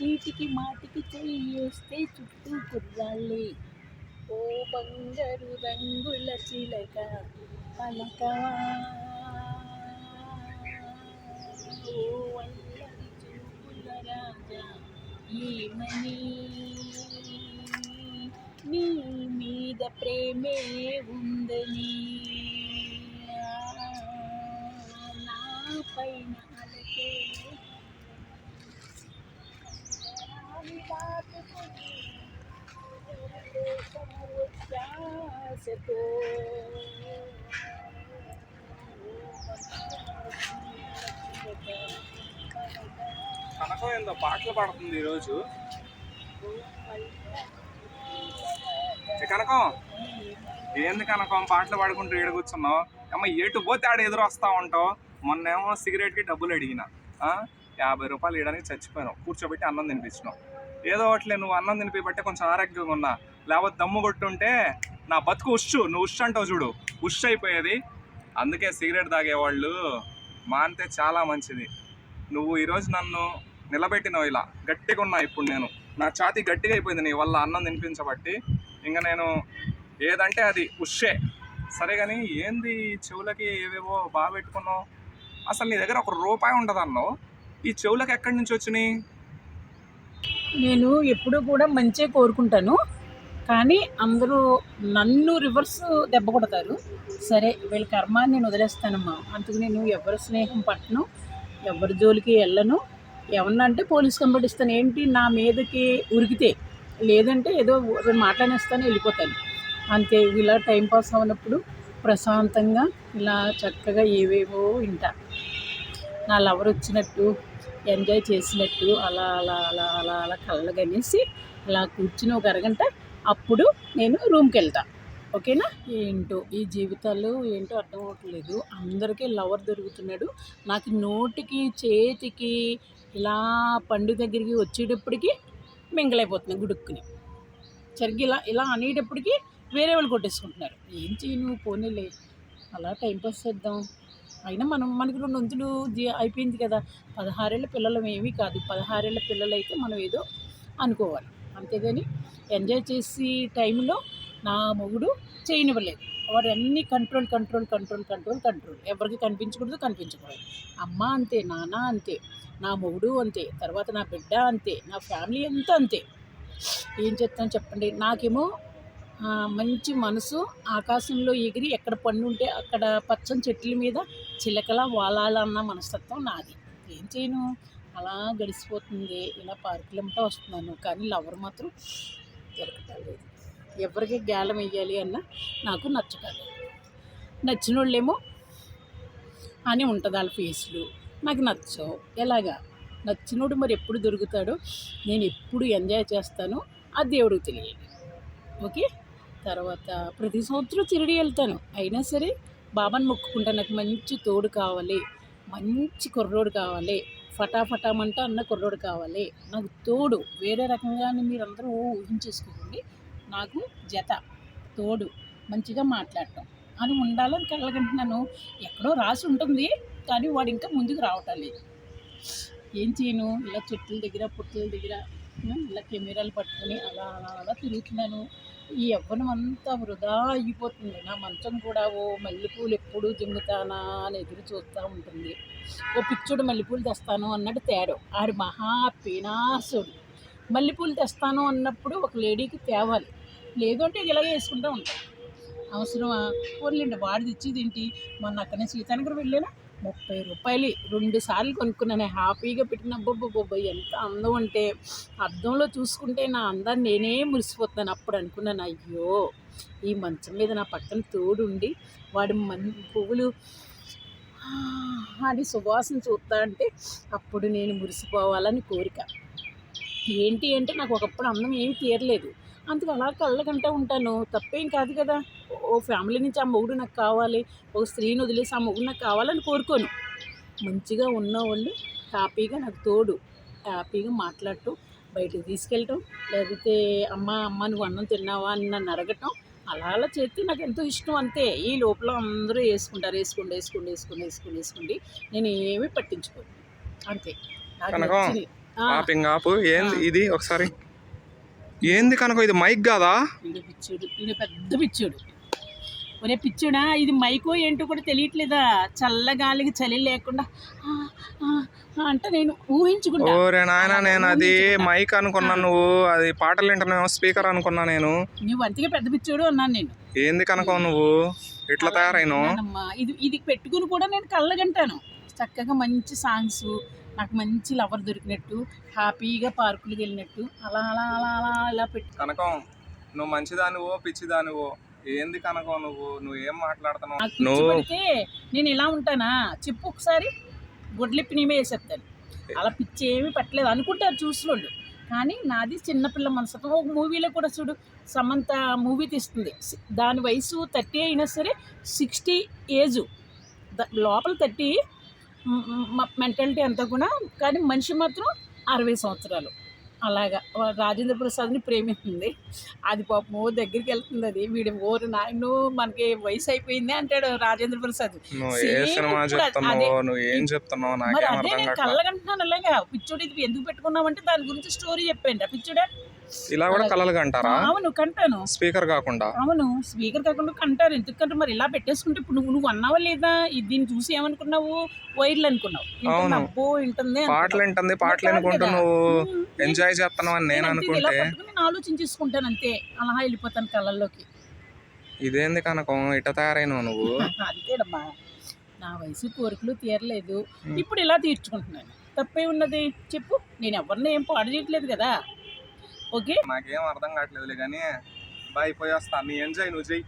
చీటికి మాటికి చెయ్యేస్తే చుట్టూ కుర్రాళ్ళే ఓ బంగారు రంగుల చిలక పలకవా ఓ అల్లరి చూపుల రాజా ఏమని? నీ మీద ప్రేమే ఉందని కనకం ఏందో పాటలు పాడుతుంది ఈరోజు. కనకం? ఏంది కనకం? పాటలు పాడుకుంటూ ఏడు కూర్చున్నావు? అమ్మ ఎటు పోతే ఆడ ఎదురు వస్తా ఉంటావు? మొన్నేమో సిగరెట్కి డబ్బులు అడిగిన. యాభై రూపాయలు ఇవ్వడానికి చచ్చిపోయినావు. కూర్చోబెట్టి అన్నం తినిపించినావు. ఏదో ఒకట్లే నువ్వు అన్నం తినిపిబట్టే కొంచెం ఆరోగ్యంగా ఉన్నా. లేకపోతే దమ్ము కొట్టుంటే నా బతుకు ఉష్ నువ్వు ఉష్ అంటావు చూడు. ఉష్ అయిపోయేది. అందుకే సిగరెట్ తాగేవాళ్ళు మానితే చాలా మంచిది. నువ్వు ఈరోజు నన్ను నిలబెట్టినావు ఇలా. గట్టిగా ఉన్నా ఇప్పుడు నేను. నా ఛాతీ గట్టిగా అయిపోయింది నీ వల్ల అన్నం తినిపించబట్టి. ఇంకా నేను ఏదంటే అది ఉషే. సరే కానీ ఏంది ఈ చెవులకి ఏవేవో బాగా పెట్టుకున్నావు? అసలు నీ దగ్గర ఒక రూపాయి ఉండదు అన్నావు? ఈ చెవులకు ఎక్కడి నుంచి వచ్చినాయి? నేను ఎప్పుడూ కూడా మంచి కోరుకుంటాను. కానీ అందరూ నన్ను రివర్స్ దెబ్బ కొడతారు. సరే వీళ్ళ కర్మ నేను వదిలేస్తానమ్మా. అందుకు నేను ఎవరి స్నేహం పట్టను ఎవరి జోలికి వెళ్ళను. ఏమన్నా అంటే పోలీస్ కంప్లైంట్ ఇస్తాను. ఏంటి? నా మీదకి ఉరికితే లేదంటే ఏదో రెండు మాట్లాడేస్తాను వెళ్ళిపోతాను. అంతే ఇలా టైం పాస్ అవునప్పుడు ప్రశాంతంగా ఇలా చక్కగా ఏవేవో వింటా. నా లవర్ వచ్చినట్టు ఎంజాయ్ చేసినట్టు అలా అలా అలా అలా అలా కళ్ళగనేసి అలా కూర్చుని ఒక అరగంట అప్పుడు నేను రూమ్కి వెళ్తా ఓకేనా? ఏంటో ఈ జీవితాలు ఏంటో అర్థం అవ్వట్లేదు. అందరికీ లవర్ దొరుకుతున్నాడు. నాకు నోటికి చేతికి ఇలా పండు దగ్గరికి వచ్చేటప్పటికి మింగలైపోతుంది గుడుక్కుని. సరిగ్గా ఇలా ఇలా అనేటప్పటికి వేరే వాళ్ళు కొట్టేసుకుంటున్నారు. ఏం చేయను పోనీలే. అలా టైంపాస్ చేద్దాం. అయినా మనం మనకి రెండు వంతులు అయిపోయింది కదా. పదహారేళ్ళ పిల్లలు ఏమీ కాదు. పదహారేళ్ళ పిల్లలు అయితే మనం ఏదో అనుకోవాలి. అంతేగాని ఎంజాయ్ చేసే టైంలో నా మొగుడు చేయనివ్వలేదు. వాడు అన్ని control control control control control. ఎవరికి కనిపించకూడదు కనిపించకూడదు. అమ్మ అంతే నాన్న అంతే నా మొగుడు అంతే తర్వాత నా బిడ్డ అంతే నా ఫ్యామిలీ అంతా అంతే. ఏం చెప్తాను చెప్పండి? నాకేమో మంచి మనసు ఆకాశంలో ఎగిరి ఎక్కడ పన్ను ఉంటే అక్కడ పచ్చని చెట్ల మీద చిలకలా వాలాలన్న మనస్తత్వం నాది. ఏం చేయను? అలా గడిచిపోతుంది ఇలా పార్కులంతా వస్తున్నాను. కానీ లవర్ మాత్రం దొరకటలేదు. ఎవరికి గ్యాలం వేయాలి అన్న నాకు నచ్చటలేదు. నచ్చిన వాళ్ళేమో అని ఉంటుంది వాళ్ళ ఫేస్లు. నాకు నచ్చవు. ఎలాగా? నచ్చినోడు మరి ఎప్పుడు దొరుకుతాడో నేను ఎప్పుడు ఎంజాయ్ చేస్తానో ఆ దేవుడికి తెలియాలి. ఓకే? తర్వాత ప్రతి సంవత్సరం తిరిగి వెళ్తాను. అయినా సరే బాబాని మొక్కుకుంటా నాకు మంచి తోడు కావాలి. మంచి కుర్రోడు కావాలి. ఫటాఫటామంటే అన్న కుర్రోడు కావాలి. నాకు తోడు. వేరే రకంగానే మీరందరూ ఊహించేసుకోకండి. నాకు జత తోడు మంచిగా మాట్లాడటం. అని ఉండాలని కలగంటున్నాను. ఎక్కడో రాసి ఉంటుంది. కానీ వాడు ఇంకా ముందుకు రావటం లేదు. ఏం చేయను? ఇలా చెట్ల దగ్గర పుట్టల దగ్గర ఇలా కెమెరాలు పట్టుకొని అలా అలా అలా తిరుగుతున్నాను. ఈ యవ్వనం అంతా వృధా అయిపోతుంది. నా మంచం కూడా ఓ మల్లెపూలు ఎప్పుడు జిమ్ముతానా అని ఎదురు చూస్తూ ఉంటుంది. ఓ పిచ్చుడు మల్లెపూలు తెస్తాను అన్నట్టు తేడు. ఆడు మహా పీనాసుడు మల్లెపూలు తెస్తాను అన్నప్పుడు ఒక లేడీకి తేవాలి. లేదు అంటే ఇలాగే వేసుకుంటూ ఉంటాం. అవసరమా? పోర్లేండి వాడిది ఇచ్చేది ఏంటి మొన్న అక్కడ సీతానగర్ వెళ్ళానా? ముప్పై రూపాయలు రెండు సార్లు కొనుక్కున్నాను హ్యాపీగా పెట్టిన బొబ్బ ఎంత అందం అంటే అద్దంలో చూసుకుంటే నా అందాన్ని నేనే మురిసిపోతున్నాను అప్పుడు అనుకున్నాను. అయ్యో ఈ మంచం మీద నా పక్కన తోడుండి వాడి మన్ పువ్వులు అని సువాసన చూస్తా అంటే అప్పుడు నేను మురిసిపోవాలని కోరిక. ఏంటి అంటే నాకు ఒకప్పుడు అందం ఏమీ తీరలేదు. అందుకు అలా కళ్ళకంటూ ఉంటాను. తప్పేం కాదు కదా. ఓ ఫ్యామిలీ నుంచి ఆ మొగుడు నాకు కావాలి ఒక స్త్రీని వదిలేసి ఆ మొగుడు నాకు కావాలని కోరుకోను. మంచిగా ఉన్నవాళ్ళు హ్యాపీగా నాకు తోడు. హ్యాపీగా మాట్లాడటం బయటకు తీసుకెళ్ళటం లేకపోతే అమ్మ అమ్మ నువ్వు అన్నం తిన్నావా అని నన్ను అడగటం అలా అలా చేస్తే నాకు ఎంతో ఇష్టం అంతే. ఈ లోపల అందరూ వేసుకుంటారు వేసుకోండి వేసుకోండి వేసుకోండి వేసుకోండి వేసుకోండి. నేను ఏమీ పట్టించుకోను. అంతే. నాకు ఇది? ఒకసారి ఏంది కనుక ఇది మైక్ కాదా? వీడు పిచ్చుడు వీడు పెద్ద పిచ్చుడు. ఒరే పిచ్చుడా ఇది మైకో ఏంటో కూడా తెలియట్లేదా? చల్లగాలికి చలి లేకుండా అంటే నేను ఊహించుకుంటా. ఓరే నాయన నేను అది. మైక్ అనుకున్నా నువ్వు అది పాటలు వింటున్నావు స్పీకర్ అనుకున్నా నేను. నువ్వు అంతగా పెద్ద పిచ్చుడు అన్నాను నేను. ఏంది కనుక నువ్వు? ఇట్లా తయారైనావు? అమ్మా ఇది ఇది పెట్టుకుని కూడా నేను కళ్ళగంటాను. చక్కగా మంచి సాంగ్స్ నాకు మంచి లవర్ దొరికినట్టు హ్యాపీగా పార్కులకు వెళ్ళినట్టు అలా అలా అలా అలా ఇలా పెట్టు కనకం నువ్వు మంచిదానివో పిచ్చిదానివో ఏంది కనకం నువ్వు? నువ్వు ఏం మాట్లాడుతున్నావు? నువ్వు నేను ఇలా ఉంటానా? చెప్పు ఒకసారి. గుడ్లిప్పి నేమే వేసేస్తాను. అలా పిచ్చి ఏమీ పెట్టలేదు. అనుకుంటారు చూసినోళ్ళు. కానీ నాది చిన్నపిల్ల మనసు ఒక మూవీలో కూడా చూడు సమంత మూవీ తీస్తుంది. దాని వయసు థర్టీ అయినా సరే సిక్స్టీ ఏజ్. లోపల థర్టీ మెంటాలిటీ అంతా కూడా కానీ మనిషి మాత్రం అరవై సంవత్సరాలు. అలాగా. రాజేంద్ర ప్రసాద్ని ప్రేమిస్తుంది. అది పాపం ఓ దగ్గరికి వెళ్తుంది అది. వీడు ఓరు నాయను మనకి వయసు అయిపోయింది అంటాడు రాజేంద్ర ప్రసాద్. మరి అదే నేను కళ్ళగంటున్నాను అలాగా. పిచ్చోడు ఇది ఎందుకు పెట్టుకున్నావంటే దాని గురించి స్టోరీ చెప్పండి ఆ పిచ్చోడా ఇలా కూడా కలలు కంటారా అవును కంటాను. స్పీకర్ కాకుండా. అవును స్పీకర్ కాకుండా కంటారు. ఎందుకంటే మరి ఇలా పెట్టేసుకుంటే ఇప్పుడు నువ్వు నువ్వు అన్నావా లేదా? ఇది దీన్ని చూసి ఏమనుకున్నావు? వైర్లు అనుకున్నావు. అవును. అబ్బో వింటుంది పాటలు పాటలు కదా. నువ్వు. ఎంజాయ్ చేస్తున్నావు అని నేను ఇలా అనుకుంటే. పట్టుకుని నేను ఆలోచించేసుకుంటాను అంతే. అలా వెళ్ళిపోతాను కళ్ళల్లోకి. ఇదేంది కనకం? ఇట తయారైనావు నువ్వు? అంతేనమ్మా నా వయసు కోరికలు తీరలేదు. ఇప్పుడు ఇలా తీర్చుకుంటున్నాను. తప్పే ఉన్నది? చెప్పు. నేను ఎవరిని ఏం పాడు చేయట్లేదు కదా. ఓకే. నాకేం అర్థం కావట్లేదులే కానీ బాయ్ పోయి వస్తా నీ ఎంజాయ్ నువ్వు చెయ్యి.